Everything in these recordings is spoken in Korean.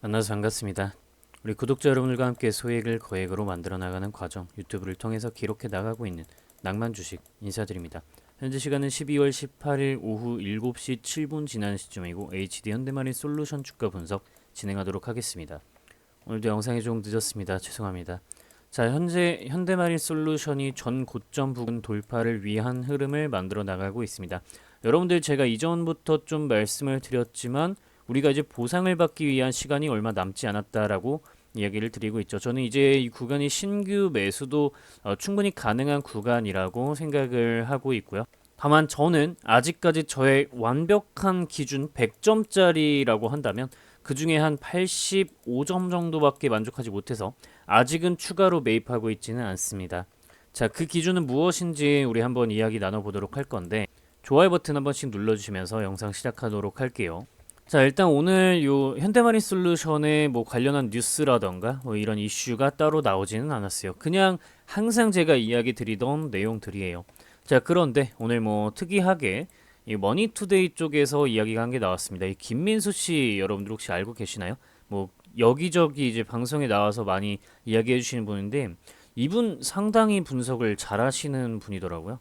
만나서 반갑습니다. 우리 구독자 여러분들과 함께 소액을 거액으로 만들어 나가는 과정 유튜브를 통해서 기록해 나가고 있는 낭만 주식 인사드립니다. 현재 시간은 12월 18일 오후 7시 7분 지나는 시점이고 HD 현대마린 솔루션 주가 분석 진행하도록 하겠습니다. 오늘도 영상이 조금 늦었습니다. 죄송합니다. 자, 현재 현대마린 솔루션이 전 고점 부근 돌파를 위한 흐름을 만들어 나가고 있습니다. 여러분들 제가 이전부터 좀 말씀을 드렸지만 우리가 이제 보상을 받기 위한 시간이 얼마 남지 않았다라고 이야기를 드리고 있죠. 저는 이제 이 구간이 신규 매수도 어, 충분히 가능한 구간이라고 생각을 하고 있고요. 다만 저는 아직까지 저의 완벽한 기준 100점짜리라고 한다면 그 중에 한 85점 정도밖에 만족하지 못해서 아직은 추가로 매입하고 있지는 않습니다. 자, 그 기준은 무엇인지 우리 한번 이야기 나눠보도록 할 건데 좋아요 버튼 한 번씩 눌러주시면서 영상 시작하도록 할게요. 자 일단 오늘 요 현대마린 솔루션에 뭐 관련한 뉴스라던가 뭐 이런 이슈가 따로 나오지는 않았어요. 그냥 항상 제가 이야기 드리던 내용들이에요. 자 그런데 오늘 뭐 특이하게 이 머니투데이 쪽에서 이야기가 한 게 나왔습니다. 이 김민수 씨 여러분들 혹시 알고 계시나요? 뭐 여기저기 이제 방송에 나와서 많이 이야기해 주시는 분인데 이분 상당히 분석을 잘하시는 분이더라고요.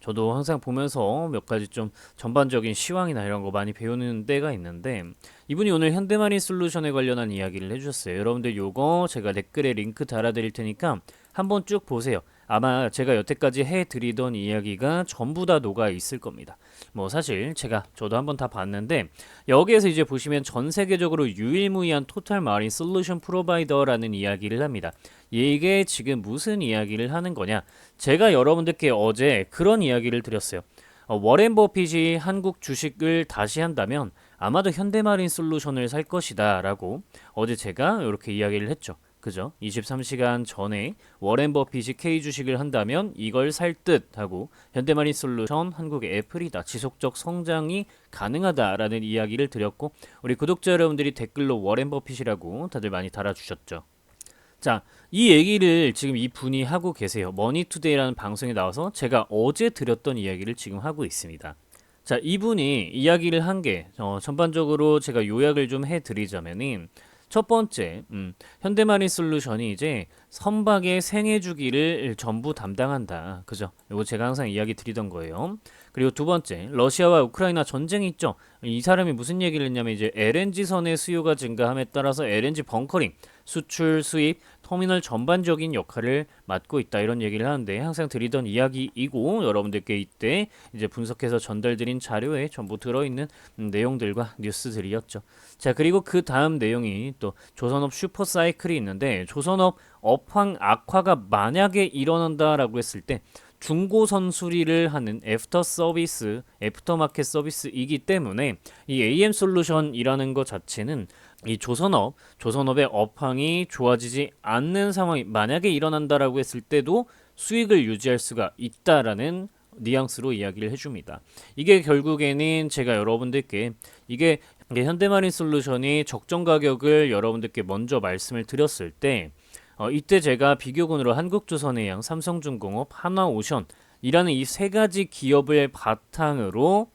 저도 항상 보면서 몇 가지 좀 전반적인 시황이나 이런 거 많이 배우는 때가 있는데 이분이 오늘 현대마린 솔루션에 관련한 이야기를 해주셨어요. 여러분들 요거 제가 댓글에 링크 달아드릴 테니까 한번 쭉 보세요. 아마 제가 여태까지 해드리던 이야기가 전부 다 녹아 있을 겁니다. 뭐 사실 제가 저도 한번 다 봤는데 여기에서 이제 보시면 전 세계적으로 유일무이한 토탈 마린 솔루션 프로바이더라는 이야기를 합니다. 이게 지금 무슨 이야기를 하는 거냐? 제가 여러분들께 어제 그런 이야기를 드렸어요. 어, 워렌 버핏이 한국 주식을 다시 한다면 아마도 현대마린 솔루션을 살 것이다 라고 어제 제가 이렇게 이야기를 했죠. 그죠? 23시간 전에 워렌 버핏이 K 주식을 한다면 이걸 살 듯 하고 현대마린 솔루션 한국의 애플이다. 지속적 성장이 가능하다라는 이야기를 드렸고 우리 구독자 여러분들이 댓글로 워렌 버핏이라고 다들 많이 달아주셨죠. 자, 이 얘기를 지금 이 분이 하고 계세요. 머니투데이라는 방송에 나와서 제가 어제 드렸던 이야기를 지금 하고 있습니다. 자, 이분이 이야기를 한 게 어, 전반적으로 제가 요약을 좀 해드리자면은 첫 번째, 음, 현대마린 솔루션이 이제 선박의 생애 주기를 전부 담당한다. 그죠? 이거 제가 항상 이야기 드리던 거예요. 그리고 두 번째, 러시아와 우크라이나 전쟁이 있죠. 이 사람이 무슨 얘기를 했냐면 이제 LNG 선의 수요가 증가함에 따라서 LNG 벙커링, 수출, 수입, 터미널 전반적인 역할을 맡고 있다 이런 얘기를 하는데 항상 드리던 이야기이고 여러분들께 이때 이제 분석해서 전달드린 자료에 전부 들어있는 음, 내용들과 뉴스들이었죠. 자 그리고 그 다음 내용이 또 조선업 슈퍼 사이클이 있는데 조선업 업황 악화가 만약에 일어난다라고 했을 때 중고선 수리를 하는 애프터 서비스, 애프터 마켓 서비스이기 때문에 이 AM 솔루션이라는 것 자체는 이 조선업, 조선업의 업황이 좋아지지 않는 상황이 만약에 일어난다라고 했을 때도 수익을 유지할 수가 있다라는 뉘앙스로 이야기를 해줍니다. 이게 결국에는 제가 여러분들께 이게 현대마린 솔루션이 적정 가격을 여러분들께 먼저 말씀을 드렸을 때 어, 이때 제가 비교군으로 한국조선해양, 삼성중공업, 한화오션 이라는 이 세 가지 기업을 바탕으로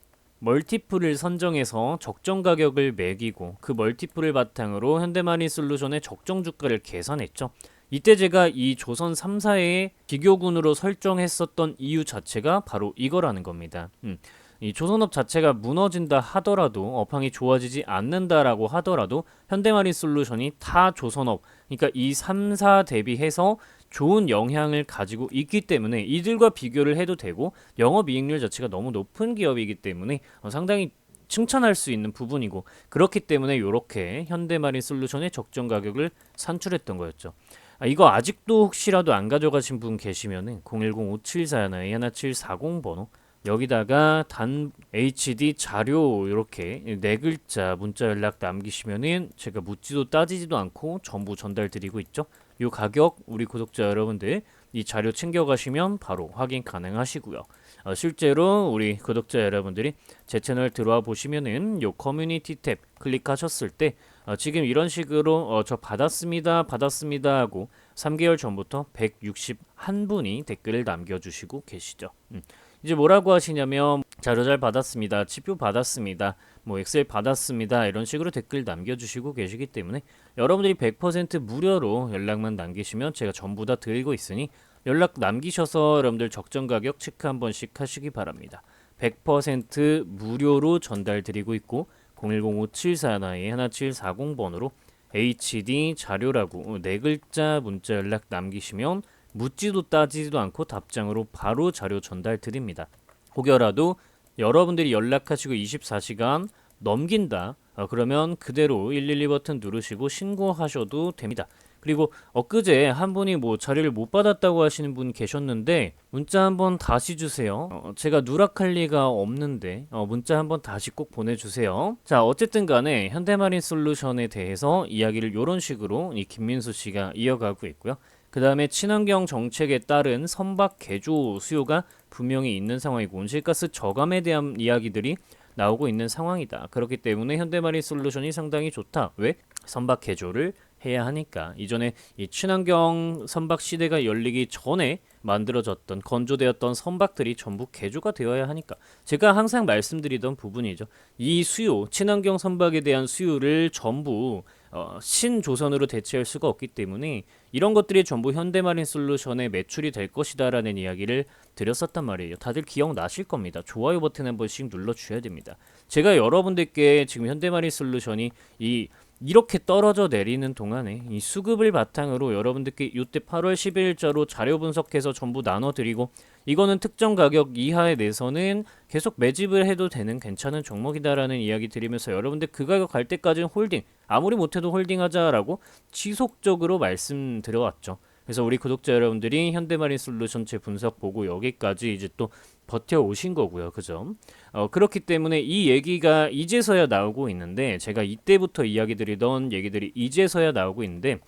멀티플을 선정해서 적정 가격을 매기고 그 멀티플을 바탕으로 현대마린 솔루션의 적정 주가를 계산했죠. 이때 제가 이 조선 3사의 비교군으로 설정했었던 이유 자체가 바로 이거라는 겁니다. 음. 이 조선업 자체가 무너진다 하더라도 업황이 좋아지지 않는다라고 하더라도 현대마린 솔루션이 타 조선업 그러니까 이 3사 대비해서 좋은 영향을 가지고 있기 때문에 이들과 비교를 해도 되고 영업이익률 자체가 너무 높은 기업이기 때문에 어, 상당히 칭찬할 수 있는 부분이고 그렇기 때문에 이렇게 현대마린 솔루션의 적정 가격을 산출했던 거였죠. 아, 이거 아직도 혹시라도 안 가져가신 분 계시면은 010-5741-1740 번호 여기다가 단 HD 자료 이렇게 네 글자 문자 연락 남기시면은 제가 묻지도 따지지도 않고 전부 전달 드리고 있죠. 요 가격 우리 구독자 여러분들 이 자료 챙겨가시면 바로 확인 가능하시고요. 어, 실제로 우리 구독자 여러분들이 제 채널 들어와 보시면은 요 커뮤니티 탭 클릭하셨을 때 어, 지금 이런 식으로 어, 저 받았습니다 받았습니다 하고 3개월 전부터 161분이 댓글을 남겨주시고 계시죠. 음. 이제 뭐라고 하시냐면 자료 잘 받았습니다. 지표 받았습니다. 뭐 엑셀 받았습니다. 이런 식으로 댓글 남겨주시고 계시기 때문에 여러분들이 100% 무료로 연락만 남기시면 제가 전부 다 드리고 있으니 연락 남기셔서 여러분들 적정 가격 체크 한 번씩 하시기 바랍니다. 100% 무료로 전달 드리고 있고 010-5741-1740번으로 HD 자료라고 네 글자 문자 연락 남기시면 묻지도 따지지도 않고 답장으로 바로 자료 전달 드립니다. 혹여라도 여러분들이 연락하시고 24시간 넘긴다. 어, 그러면 그대로 112 버튼 누르시고 신고하셔도 됩니다. 그리고 엊그제 한 분이 뭐 자료를 못 받았다고 하시는 분 계셨는데 문자 한번 다시 주세요. 어, 제가 누락할 리가 없는데 어, 문자 한번 다시 꼭 보내주세요. 자 어쨌든 간에 현대마린 솔루션에 대해서 이야기를 이런 식으로 이 김민수 씨가 이어가고 있고요. 그 다음에 친환경 정책에 따른 선박 개조 수요가 분명히 있는 상황이고 온실가스 저감에 대한 이야기들이 나오고 있는 상황이다. 그렇기 때문에 현대마린 솔루션이 상당히 좋다. 왜? 선박 개조를 해야 하니까 이전에 이 친환경 선박 시대가 열리기 전에 만들어졌던 건조되었던 선박들이 전부 개조가 되어야 하니까 제가 항상 말씀드리던 부분이죠. 이 수요 친환경 선박에 대한 수요를 전부 어, 신조선으로 대체할 수가 없기 때문에 이런 것들이 전부 현대마린 솔루션의 매출이 될 것이다라는 이야기를 드렸었단 말이에요. 다들 기억나실 겁니다. 좋아요 버튼 한 번씩 눌러주셔야 됩니다. 제가 여러분들께 지금 현대마린 솔루션이 이 이렇게 떨어져 내리는 동안에 이 수급을 바탕으로 여러분들께 이때 8월 10일자로 자료 분석해서 전부 나눠드리고 이거는 특정 가격 이하에 내서는 계속 매집을 해도 되는 괜찮은 종목이다라는 이야기 드리면서 여러분들 그 가격 갈 때까지는 홀딩 아무리 못해도 홀딩하자라고 지속적으로 말씀드려왔죠. 그래서 우리 구독자 여러분들이 현대마린 솔루션 제 분석 보고 여기까지 이제 또 버텨 오신 거고요. 그죠? 어, 그렇기 때문에 이 얘기가 이제서야 나오고 있는데 제가 이때부터 이야기 드리던 얘기들이 이제서야 나오고 있는데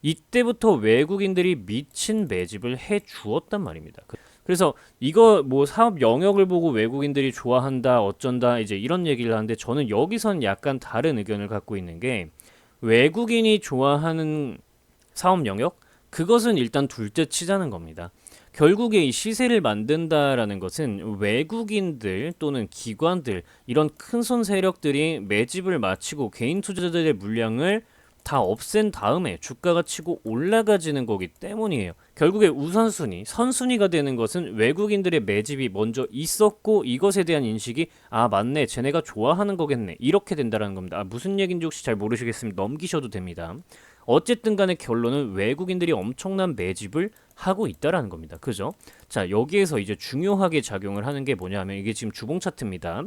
이때부터 외국인들이 미친 매집을 해 주었단 말입니다. 그- 그래서 이거 뭐 사업 영역을 보고 외국인들이 좋아한다 어쩐다 이제 이런 얘기를 하는데 저는 여기선 약간 다른 의견을 갖고 있는 게 외국인이 좋아하는 사업 영역 그것은 일단 둘째 치자는 겁니다. 결국에 이 시세를 만든다라는 것은 외국인들 또는 기관들 이런 큰손 세력들이 매집을 마치고 개인 투자자들의 물량을 다 없앤 다음에 주가가 치고 올라가지는 거기 때문이에요. 결국에 우선순위, 선순위가 되는 것은 외국인들의 매집이 먼저 있었고 이것에 대한 인식이 아 맞네, 쟤네가 좋아하는 거겠네 이렇게 된다라는 겁니다. 아, 무슨 얘기인지 혹시 잘 모르시겠으면 넘기셔도 됩니다. 어쨌든 간의 결론은 외국인들이 엄청난 매집을 하고 있다라는 겁니다. 그죠? 자, 여기에서 이제 중요하게 작용을 하는 게 뭐냐면 이게 지금 주봉 차트입니다.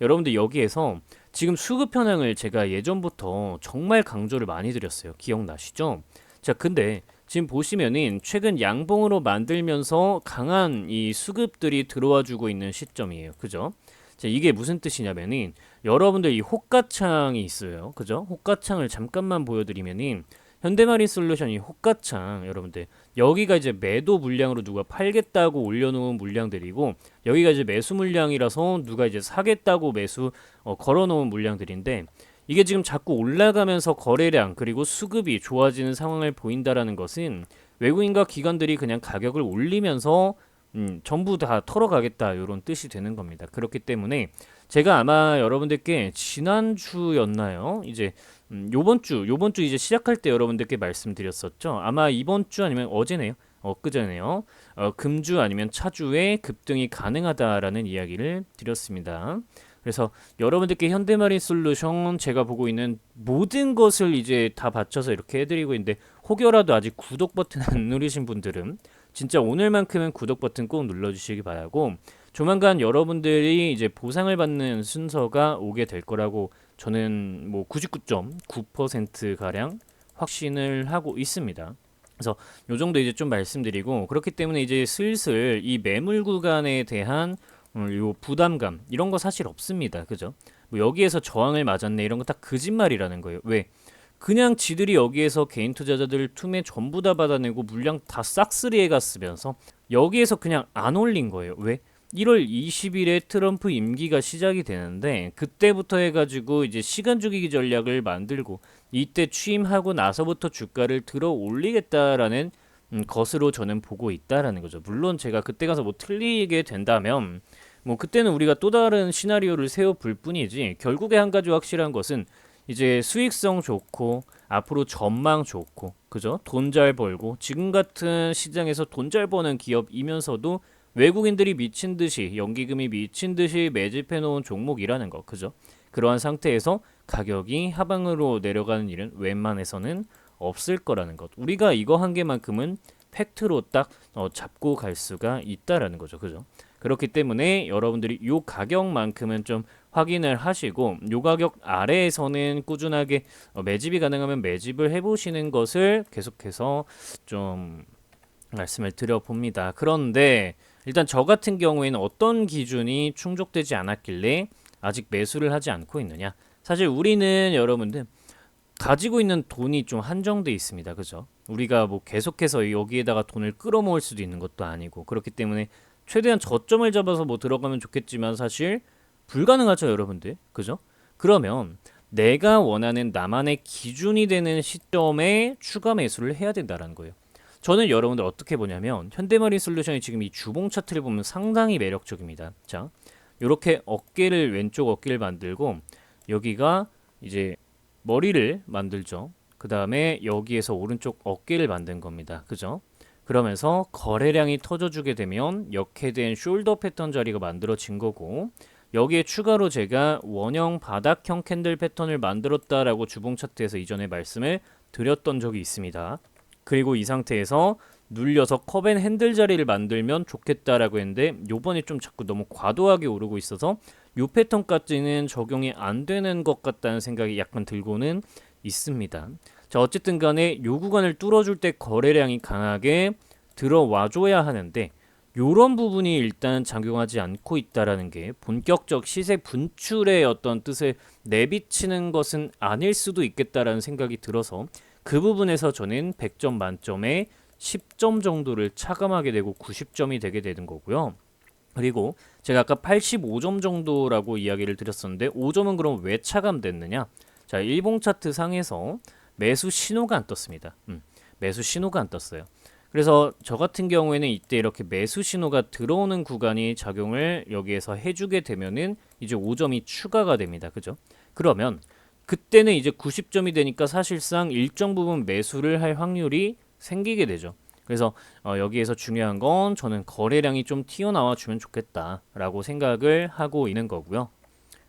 여러분들 여기에서 지금 수급 현황을 제가 예전부터 정말 강조를 많이 드렸어요. 기억나시죠? 자, 근데 지금 보시면은 최근 양봉으로 만들면서 강한 이 수급들이 들어와 주고 있는 시점이에요. 그죠? 자, 이게 무슨 뜻이냐면은 여러분들 이 호가창이 있어요. 그죠? 호가창을 잠깐만 보여드리면은 현대마린 솔루션이 호가창 여러분들 여기가 이제 매도 물량으로 누가 팔겠다고 올려놓은 물량들이고 여기가 이제 매수 물량이라서 누가 이제 사겠다고 매수 어, 걸어놓은 물량들인데 이게 지금 자꾸 올라가면서 거래량 그리고 수급이 좋아지는 상황을 보인다라는 것은 외국인과 기관들이 그냥 가격을 올리면서 음, 전부 다 털어가겠다 이런 뜻이 되는 겁니다. 그렇기 때문에 제가 아마 여러분들께 지난주였나요? 이제 음, 요번 주 요번 주 이제 시작할 때 여러분들께 말씀드렸었죠. 아마 이번 주 아니면 어제네요. 엊그제네요. 어, 금주 아니면 차주에 급등이 가능하다라는 이야기를 드렸습니다. 그래서 여러분들께 현대마린 솔루션 제가 보고 있는 모든 것을 이제 다 받쳐서 이렇게 해드리고 있는데 혹여라도 아직 구독 버튼 안 누르신 분들은 진짜 오늘만큼은 구독 버튼 꼭 눌러주시기 바라고 조만간 여러분들이 이제 보상을 받는 순서가 오게 될 거라고 저는 뭐 99.9% 가량 확신을 하고 있습니다. 그래서 요 정도 이제 좀 말씀드리고 그렇기 때문에 이제 슬슬 이 매물 구간에 대한 음, 요 부담감 이런 거 사실 없습니다. 그죠? 뭐 여기에서 저항을 맞았네 이런 거 다 거짓말이라는 거예요. 왜? 그냥 지들이 여기에서 개인 투자자들 투매 전부 다 받아내고 물량 다 싹쓸이해 갔으면서 여기에서 그냥 안 올린 거예요. 왜? 1월 20일에 트럼프 임기가 시작이 되는데 그때부터 해가지고 이제 시간 죽이기 전략을 만들고 이때 취임하고 나서부터 주가를 들어 올리겠다라는 음, 것으로 저는 보고 있다라는 거죠. 물론 제가 그때 가서 뭐 틀리게 된다면 뭐 그때는 우리가 또 다른 시나리오를 세워 볼 뿐이지 결국에 한 가지 확실한 것은 이제 수익성 좋고 앞으로 전망 좋고 그죠? 돈 잘 벌고 지금 같은 시장에서 돈 잘 버는 기업이면서도 외국인들이 미친 듯이 연기금이 미친 듯이 매집해 놓은 종목이라는 거 그죠? 그러한 상태에서 가격이 하방으로 내려가는 일은 웬만해서는 없을 거라는 것. 우리가 이거 한 개만큼은 팩트로 딱 어, 잡고 갈 수가 있다라는 거죠. 그죠? 그렇기 때문에 여러분들이 요 가격만큼은 좀 확인을 하시고 요 가격 아래에서는 꾸준하게 어, 매집이 가능하면 매집을 해보시는 것을 계속해서 좀 말씀을 드려봅니다. 그런데 일단 저 같은 경우에는 어떤 기준이 충족되지 않았길래 아직 매수를 하지 않고 있느냐? 사실 우리는 여러분들 가지고 있는 돈이 좀 한정돼 있습니다. 그죠? 우리가 뭐 계속해서 여기에다가 돈을 끌어모을 수도 있는 것도 아니고 그렇기 때문에 최대한 저점을 잡아서 뭐 들어가면 좋겠지만 사실 불가능하죠, 여러분들. 그죠? 그러면 내가 원하는 나만의 기준이 되는 시점에 추가 매수를 해야 된다라는 거예요. 저는 여러분들 어떻게 보냐면 현대마린 솔루션이 지금 이 주봉 차트를 보면 상당히 매력적입니다. 자, 이렇게 어깨를 왼쪽 어깨를 만들고 여기가 이제 머리를 만들죠. 그 다음에 여기에서 오른쪽 어깨를 만든 겁니다. 그죠? 그러면서 거래량이 터져주게 되면 역해된 숄더 패턴 자리가 만들어진 거고 여기에 추가로 제가 원형 바닥형 캔들 패턴을 만들었다라고 주봉 차트에서 이전에 말씀을 드렸던 적이 있습니다. 그리고 이 상태에서 눌려서 컵앤 핸들 자리를 만들면 좋겠다라고 했는데 요번에 좀 자꾸 너무 과도하게 오르고 있어서 요 패턴까지는 적용이 안 되는 것 같다는 생각이 약간 들고는 있습니다. 자 어쨌든 간에 요 구간을 뚫어줄 때 거래량이 강하게 들어와줘야 하는데 요런 부분이 일단 작용하지 않고 있다라는 게 본격적 시세 분출의 어떤 뜻을 내비치는 것은 아닐 수도 있겠다라는 생각이 들어서 그 부분에서 저는 100점 만점에 10점 정도를 차감하게 되고 90점이 되게 되는 거고요. 그리고 제가 아까 85점 정도라고 이야기를 드렸었는데 5점은 그럼 왜 차감됐느냐? 자, 일봉 차트 상에서 매수 신호가 안 떴습니다. 음, 매수 신호가 안 떴어요. 그래서 저 같은 경우에는 이때 이렇게 매수 신호가 들어오는 구간이 작용을 여기에서 해주게 되면은 이제 5점이 추가가 됩니다. 그죠? 그러면 그때는 이제 90점이 되니까 사실상 일정 부분 매수를 할 확률이 생기게 되죠. 그래서 어, 여기에서 중요한 건 저는 거래량이 좀 튀어나와 주면 좋겠다라고 생각을 하고 있는 거고요.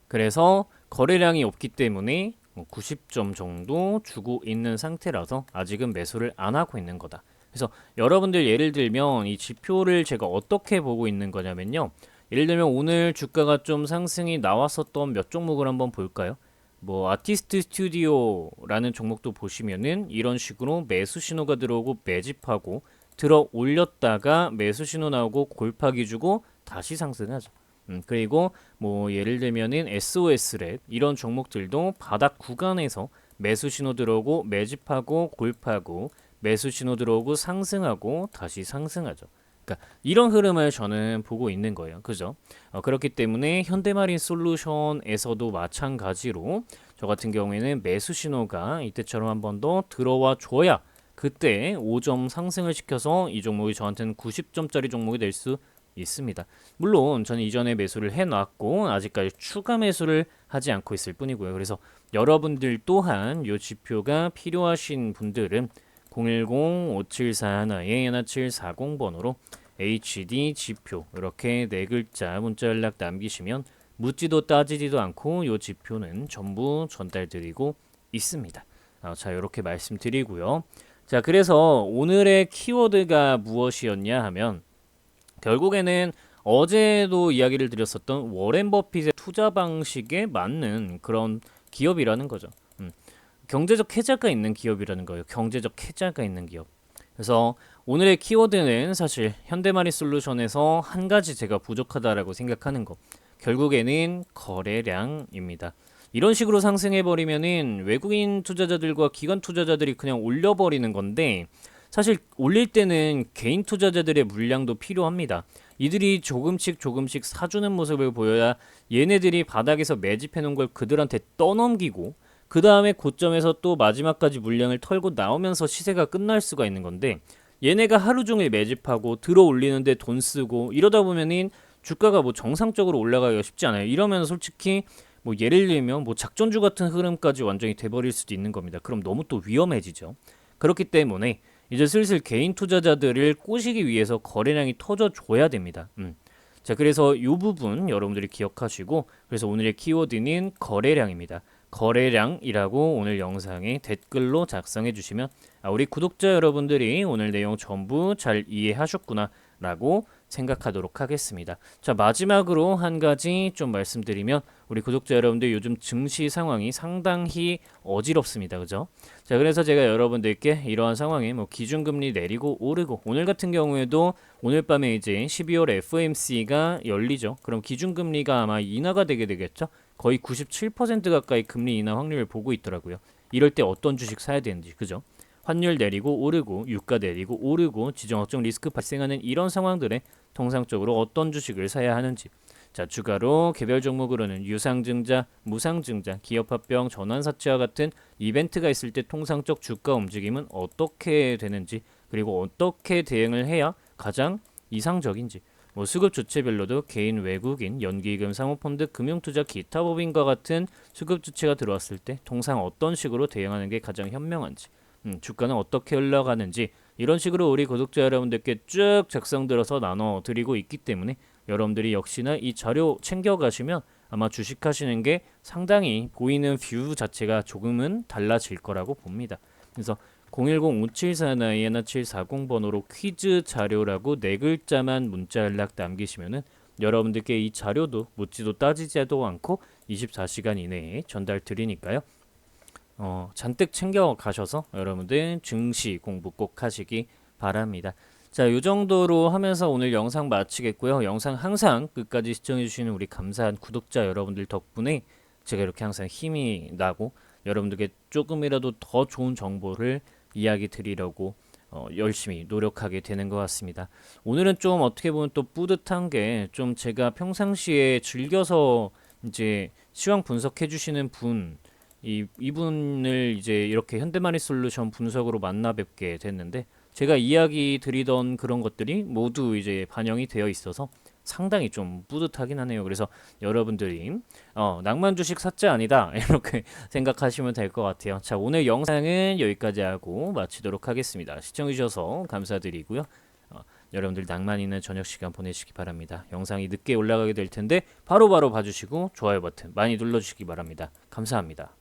그래서 거래량이 없기 때문에 90점 정도 주고 있는 상태라서 아직은 매수를 안 하고 있는 거다. 그래서 여러분들 예를 들면 이 지표를 제가 어떻게 보고 있는 거냐면요. 예를 들면 오늘 주가가 좀 상승이 나왔었던 몇 종목을 한번 볼까요? 뭐 아티스트 스튜디오라는 종목도 보시면은 이런 식으로 매수 신호가 들어오고 매집하고 들어 올렸다가 매수 신호 나오고 골파기 주고 다시 상승하죠. 음, 그리고 뭐 예를 들면은 SOS랩 이런 종목들도 바닥 구간에서 매수 신호 들어오고 매집하고 골파고 매수 신호 들어오고 상승하고 다시 상승하죠. 그러니까 이런 흐름을 저는 보고 있는 거예요. 그죠? 어, 그렇기 때문에 현대마린 솔루션에서도 마찬가지로 저 같은 경우에는 매수 신호가 이때처럼 한 번 더 들어와 줘야 그때 5점 상승을 시켜서 이 종목이 저한테는 90점짜리 종목이 될 수 있습니다. 물론 저는 이전에 매수를 해놨고 아직까지 추가 매수를 하지 않고 있을 뿐이고요. 그래서 여러분들 또한 이 지표가 필요하신 분들은 010-5741-1740번으로 HD 지표 이렇게 네 글자 문자 연락 남기시면 묻지도 따지지도 않고 이 지표는 전부 전달드리고 있습니다. 아, 자 이렇게 말씀드리고요. 자 그래서 오늘의 키워드가 무엇이었냐 하면 결국에는 어제도 이야기를 드렸었던 워렌 버핏의 투자 방식에 맞는 그런 기업이라는 거죠. 음, 경제적 해자가 있는 기업이라는 거예요. 경제적 해자가 있는 기업. 그래서 오늘의 키워드는 사실 현대마리 솔루션에서 한 가지 제가 부족하다라고 생각하는 거. 결국에는 거래량입니다. 이런 식으로 상승해 버리면은 외국인 투자자들과 기관 투자자들이 그냥 올려 버리는 건데 사실 올릴 때는 개인 투자자들의 물량도 필요합니다. 이들이 조금씩 조금씩 사주는 모습을 보여야 얘네들이 바닥에서 매집해 놓은 걸 그들한테 떠넘기고 그 다음에 고점에서 또 마지막까지 물량을 털고 나오면서 시세가 끝날 수가 있는 건데 얘네가 하루 종일 매집하고 들어 올리는데 돈 쓰고 이러다 보면은 주가가 뭐 정상적으로 올라가기가 쉽지 않아요. 이러면 솔직히 뭐 예를 들면 뭐 작전주 같은 흐름까지 완전히 돼버릴 수도 있는 겁니다. 그럼 너무 또 위험해지죠. 그렇기 때문에 이제 슬슬 개인 투자자들을 꼬시기 위해서 거래량이 터져 줘야 됩니다. 음. 자, 그래서 이 부분 여러분들이 기억하시고 그래서 오늘의 키워드는 거래량입니다. 거래량이라고 오늘 영상에 댓글로 작성해 주시면 아, 우리 구독자 여러분들이 오늘 내용 전부 잘 이해하셨구나 라고 생각하도록 하겠습니다. 자, 마지막으로 한 가지 좀 말씀드리면 우리 구독자 여러분들 요즘 증시 상황이 상당히 어지럽습니다. 그죠? 자, 그래서 제가 여러분들께 이러한 상황에 뭐 기준금리 내리고 오르고 오늘 같은 경우에도 오늘 밤에 이제 12월 FOMC가 열리죠. 그럼 기준금리가 아마 인하가 되게 되겠죠. 거의 97% 가까이 금리 인하 확률을 보고 있더라고요. 이럴 때 어떤 주식 사야 되는지 그죠? 환율 내리고 오르고 유가 내리고 오르고 지정 확정 리스크 발생하는 이런 상황들에 통상적으로 어떤 주식을 사야 하는지 자 추가로 개별 종목으로는 유상증자, 무상증자, 기업합병, 전환사채와 같은 이벤트가 있을 때 통상적 주가 움직임은 어떻게 되는지 그리고 어떻게 대응을 해야 가장 이상적인지 뭐 수급 주체별로도 개인 외국인, 연기금, 사모펀드, 금융투자, 기타 법인과 같은 수급 주체가 들어왔을 때 통상 어떤 식으로 대응하는 게 가장 현명한지 음, 주가는 어떻게 흘러가는지 이런 식으로 우리 구독자 여러분들께 쭉 작성들어서 나눠 드리고 있기 때문에 여러분들이 역시나 이 자료 챙겨 가시면 아마 주식하시는 게 상당히 보이는 뷰 자체가 조금은 달라질 거라고 봅니다. 그래서 010-5741-1740 번호로 퀴즈 자료라고 네 글자만 문자 연락 남기시면은 여러분들께 이 자료도 묻지도 따지지도 않고 24시간 이내에 전달 드리니까요. 어, 잔뜩 챙겨 가셔서 여러분들 증시 공부 꼭 하시기 바랍니다. 자, 요 정도로 하면서 오늘 영상 마치겠고요. 영상 항상 끝까지 시청해 주시는 우리 감사한 구독자 여러분들 덕분에 제가 이렇게 항상 힘이 나고 여러분들께 조금이라도 더 좋은 정보를 이야기 드리려고 어, 열심히 노력하게 되는 것 같습니다. 오늘은 좀 어떻게 보면 또 뿌듯한 게 좀 제가 평상시에 즐겨서 이제 시황 분석해 주시는 분 이, 이분을 이제 이렇게 현대마니 솔루션 분석으로 만나 뵙게 됐는데 제가 이야기 드리던 그런 것들이 모두 이제 반영이 되어 있어서 상당히 좀 뿌듯하긴 하네요. 그래서 여러분들이 어, 낭만 주식 사자 아니다 이렇게 생각하시면 될 것 같아요. 자 오늘 영상은 여기까지 하고 마치도록 하겠습니다. 시청해 주셔서 감사드리고요. 어, 여러분들 낭만 있는 저녁 시간 보내시기 바랍니다. 영상이 늦게 올라가게 될 텐데 바로바로 봐주시고 좋아요 버튼 많이 눌러주시기 바랍니다. 감사합니다.